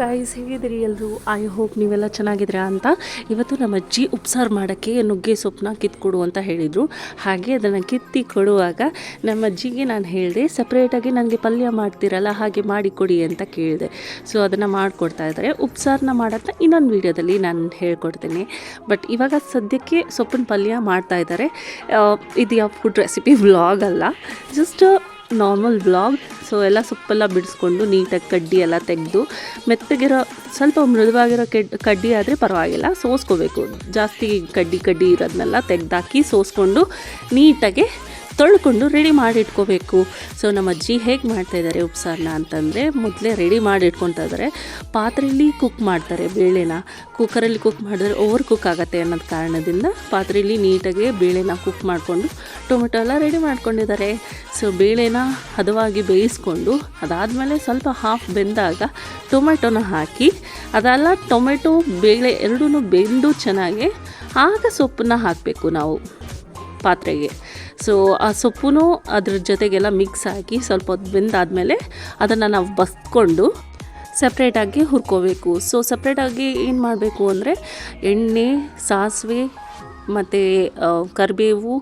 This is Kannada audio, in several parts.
ಗೈಸ್ ಹೇಗಿದ್ದೀರಿ ಎಲ್ಲರೂ ಐ ಹೋಪ್ ನೀವೆಲ್ಲ ಚೆನ್ನಾಗಿದ್ದೀರಾ ಅಂತ. ಇವತ್ತು ನಮ್ಮ ಅಜ್ಜಿ ಉಪ್ಸಾರು ಮಾಡೋಕ್ಕೆ ನುಗ್ಗೆ ಸೊಪ್ಪನ್ನ ಕಿತ್ಕೊಡು ಅಂತ ಹೇಳಿದರು. ಹಾಗೆ ಅದನ್ನು ಕಿತ್ತಿ ಕೊಡುವಾಗ ನಮ್ಮ ಅಜ್ಜಿಗೆ ನಾನು ಹೇಳಿದೆ ಸಪ್ರೇಟಾಗಿ ನನಗೆ ಪಲ್ಯ ಮಾಡ್ತೀರಲ್ಲ, ಹಾಗೆ ಮಾಡಿಕೊಡಿ ಅಂತ ಕೇಳಿದೆ. ಸೊ ಅದನ್ನು ಮಾಡಿಕೊಡ್ತಾ ಇದ್ದಾರೆ. ಉಪ್ಸಾರನ್ನ ಮಾಡೋದನ್ನ ಇನ್ನೊಂದು ವೀಡಿಯೋದಲ್ಲಿ ನಾನು ಹೇಳ್ಕೊಡ್ತೀನಿ. ಬಟ್ ಇವಾಗ ಸದ್ಯಕ್ಕೆ ಸೊಪ್ಪಿನ ಪಲ್ಯ ಮಾಡ್ತಾ ಇದ್ದಾರೆ. ಇದು ಯಾವ ಫುಡ್ ರೆಸಿಪಿ ವ್ಲಾಗ್ ಅಲ್ಲ. ಜಸ್ಟ್ ನಾರ್ಮಲ್ ಬ್ಲಾಗ್ ಸೊ ಎಲ್ಲ ಸೊಪ್ಪೆಲ್ಲ ಬಿಡಿಸ್ಕೊಂಡು ನೀಟಾಗಿ ಕಡ್ಡಿ ಎಲ್ಲ ತೆಗೆದು ಮೆತ್ತಗಿರೋ, ಸ್ವಲ್ಪ ಮೃದುವಾಗಿರೋ ಕೆಡ್, ಕಡ್ಡಿ ಆದರೆ ಪರವಾಗಿಲ್ಲ, ಸೋಸ್ಕೋಬೇಕು. ಜಾಸ್ತಿ ಕಡ್ಡಿ ಕಡ್ಡಿ ಇರೋದನ್ನೆಲ್ಲ ತೆಗೆದಾಕಿ ಸೋಸ್ಕೊಂಡು ನೀಟಾಗಿ ತೊಳ್ಕೊಂಡು ರೆಡಿ ಮಾಡಿ ಇಟ್ಕೋಬೇಕು ಸೊ ನಮ್ಮ ಅಜ್ಜಿ ಹೇಗೆ ಮಾಡ್ತಾಯಿದ್ದಾರೆ ಉಪ್ಸಾರನ್ನ ಅಂತಂದರೆ, ಮೊದಲೇ ರೆಡಿ ಮಾಡಿ ಇಟ್ಕೊತಾ ಇದ್ದಾರೆ ಪಾತ್ರೆಯಲ್ಲಿ ಕುಕ್ ಮಾಡ್ತಾರೆ ಬೇಳೆನ. ಕುಕ್ಕರಲ್ಲಿ ಕುಕ್ ಮಾಡಿದ್ರೆ ಓವರ್ ಕುಕ್ ಆಗುತ್ತೆ ಅನ್ನೋದು ಕಾರಣದಿಂದ ಪಾತ್ರೆಯಲ್ಲಿ ನೀಟಾಗಿ ಬೇಳೆನ ಕುಕ್ ಮಾಡಿಕೊಂಡು, ಟೊಮೆಟೊ ಎಲ್ಲ ರೆಡಿ ಮಾಡ್ಕೊಂಡಿದ್ದಾರೆ. ಸೊ ಬೇಳೆನ ಹದವಾಗಿ ಬೇಯಿಸ್ಕೊಂಡು, ಅದಾದಮೇಲೆ ಸ್ವಲ್ಪ ಹಾಫ್ ಬೆಂದಾಗ ಟೊಮೆಟೊನ ಹಾಕಿ, ಅದೆಲ್ಲ ಟೊಮೆಟೊ, ಬೇಳೆ ಎರಡೂ ಬೆಂದು ಚೆನ್ನಾಗಿ ಆಗ ಸೊಪ್ಪನ್ನ ಹಾಕಬೇಕು ನಾವು ಪಾತ್ರೆಗೆ. ಸೊ ಆ ಸೊಪ್ಪು ಅದ್ರ ಜೊತೆಗೆಲ್ಲ ಮಿಕ್ಸ್ ಹಾಕಿ ಸ್ವಲ್ಪ ಹೊತ್ತು ಬೆಂದಾದಮೇಲೆ ಅದನ್ನು ನಾವು ಬಸ್ಕೊಂಡು ಸಪ್ರೇಟಾಗಿ ಹುರ್ಕೋಬೇಕು. ಸೊ ಸಪ್ರೇಟಾಗಿ ಏನು ಮಾಡಬೇಕು ಅಂದರೆ ಎಣ್ಣೆ, ಸಾಸಿವೆ ಮತ್ತು ಕರಿಬೇವು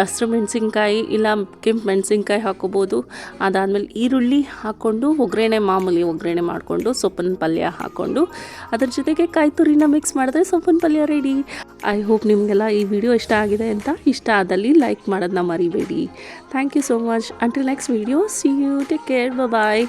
ಹಸಿರು ಮೆಣಸಿನ್ಕಾಯಿ ಇಲ್ಲ ಕೆಂಪು ಮೆಣಸಿನ್ಕಾಯಿ ಹಾಕೋಬೋದು. ಅದಾದಮೇಲೆ ಈರುಳ್ಳಿ ಹಾಕ್ಕೊಂಡು ಒಗ್ಗರಣೆ, ಮಾಮೂಲಿ ಒಗ್ಗರಣೆ ಮಾಡಿಕೊಂಡು ಸೊಪ್ಪಿನ ಪಲ್ಯ ಹಾಕ್ಕೊಂಡು ಅದ್ರ ಜೊತೆಗೆ ಕಾಯಿ ತುರಿನ ಮಿಕ್ಸ್ ಮಾಡಿದ್ರೆ ಸೊಪ್ಪಿನ ಪಲ್ಯ ರೆಡಿ ಐ ಹೋಪ್ ನಿಮಗೆಲ್ಲ ಈ ವಿಡಿಯೋ ಇಷ್ಟ ಆಗಿದೆ ಅಂತ. ಇಷ್ಟ ಆದಲ್ಲಿ ಲೈಕ್ ಮಾಡೋದನ್ನ ಮರಿಬೇಡಿ. Thank you so much until next video see you take care bye